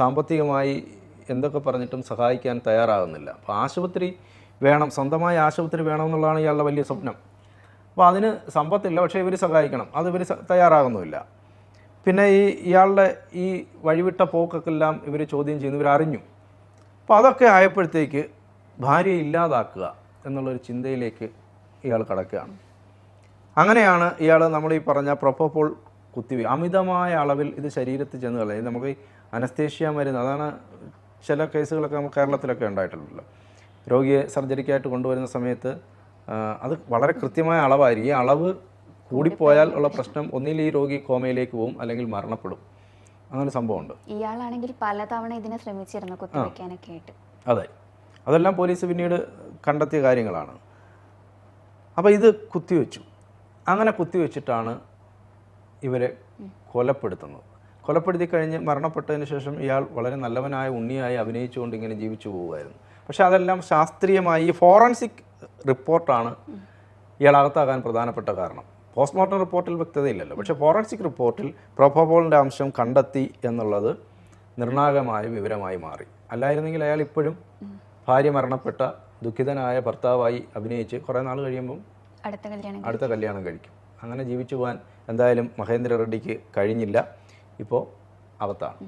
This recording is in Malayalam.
സാമ്പത്തികമായി എന്തൊക്കെ പറഞ്ഞിട്ടും സഹായിക്കാൻ തയ്യാറാകുന്നില്ല. അപ്പോൾ ആശുപത്രി വേണം സ്വന്തമായ ആശുപത്രി വേണമെന്നുള്ളതാണ് ഇയാളുടെ വലിയ സ്വപ്നം. അപ്പോൾ അതിന് സമ്പത്തില്ല പക്ഷേ ഇവർ സഹായിക്കണം. അത് ഇവർ തയ്യാറാകുന്നുമില്ല. പിന്നെ ഈ ഇയാളുടെ ഈ വഴിവിട്ട പോക്കൊക്കെ എല്ലാം ഇവർ ചോദ്യം ചെയ്യുന്നു ഇവർ അറിഞ്ഞു. അപ്പോൾ അതൊക്കെ ആയപ്പോഴത്തേക്ക് ഭാര്യയെ ഇല്ലാതാക്കുക എന്നുള്ളൊരു ചിന്തയിലേക്ക് ഇയാൾ കടക്കുകയാണ്. അങ്ങനെയാണ് ഇയാൾ നമ്മൾ ഈ പറഞ്ഞ പ്രൊപ്പോപ്പോൾ കുത്തിവെയ് അമിതമായ അളവിൽ ഇത് ശരീരത്തിൽ ചെന്ന് കളയും. നമുക്ക് അനസ്തേഷ്യ മരുന്ന് അതാണ് ചില കേസുകളൊക്കെ നമുക്ക് കേരളത്തിലൊക്കെ ഉണ്ടായിട്ടുള്ളൂ രോഗിയെ സർജറിക്കായിട്ട് കൊണ്ടുവരുന്ന സമയത്ത് അത് വളരെ കൃത്യമായ അളവായിരിക്കും. ഈ അളവ് കൂടിപ്പോയാൽ ഉള്ള പ്രശ്നം ഒന്നിൽ ഈ രോഗി കോമയിലേക്ക് പോകും അല്ലെങ്കിൽ മരണപ്പെടും. അങ്ങനെ സംഭവമുണ്ട്. ഇയാളാണെങ്കിൽ പലതവണ ഇതിനെ ശ്രമിച്ചിരുന്നു കുത്തിവെക്കാനൊക്കെ ആയിട്ട്. അതെ. അതെല്ലാം പോലീസ് പിന്നീട് കണ്ടെത്തിയ കാര്യങ്ങളാണ്. അപ്പോൾ ഇത് കുത്തിവെച്ചു. അങ്ങനെ കുത്തിവെച്ചിട്ടാണ് ഇവരെ കൊലപ്പെടുത്തുന്നത്. കൊലപ്പെടുത്തി കഴിഞ്ഞ് മരണപ്പെട്ടതിന് ശേഷം ഇയാൾ വളരെ നല്ലവനായ ഉണ്ണിയായി അഭിനയിച്ചുകൊണ്ട് ഇങ്ങനെ ജീവിച്ചു പോവുമായിരുന്നു. പക്ഷേ അതെല്ലാം ശാസ്ത്രീയമായി ഈ ഫോറൻസിക് റിപ്പോർട്ടാണ് ഇയാൾ അകത്താകാൻ പ്രധാനപ്പെട്ട കാരണം. പോസ്റ്റ്മോർട്ടം റിപ്പോർട്ടിൽ വ്യക്തതയില്ലല്ലോ. പക്ഷേ ഫോറൻസിക് റിപ്പോർട്ടിൽ പ്രോപ്പോളിന്റെ അംശം കണ്ടെത്തി എന്നുള്ളത് നിർണായകമായ വിവരമായി മാറി. അല്ലായിരുന്നെങ്കിൽ അയാൾ ഇപ്പോഴും ഭാര്യ മരണപ്പെട്ട ദുഃഖിതനായ ഭർത്താവായി അഭിനയിച്ച് കുറേ നാൾ കഴിയുമ്പം അടുത്ത കല്യാണം അടുത്ത കല്യാണം കഴിക്കും. അങ്ങനെ ജീവിച്ചു പോകാൻ എന്തായാലും മഹേന്ദ്ര റെഡ്ഡിക്ക് കഴിഞ്ഞില്ല. ഇപ്പോൾ അകത്താണ്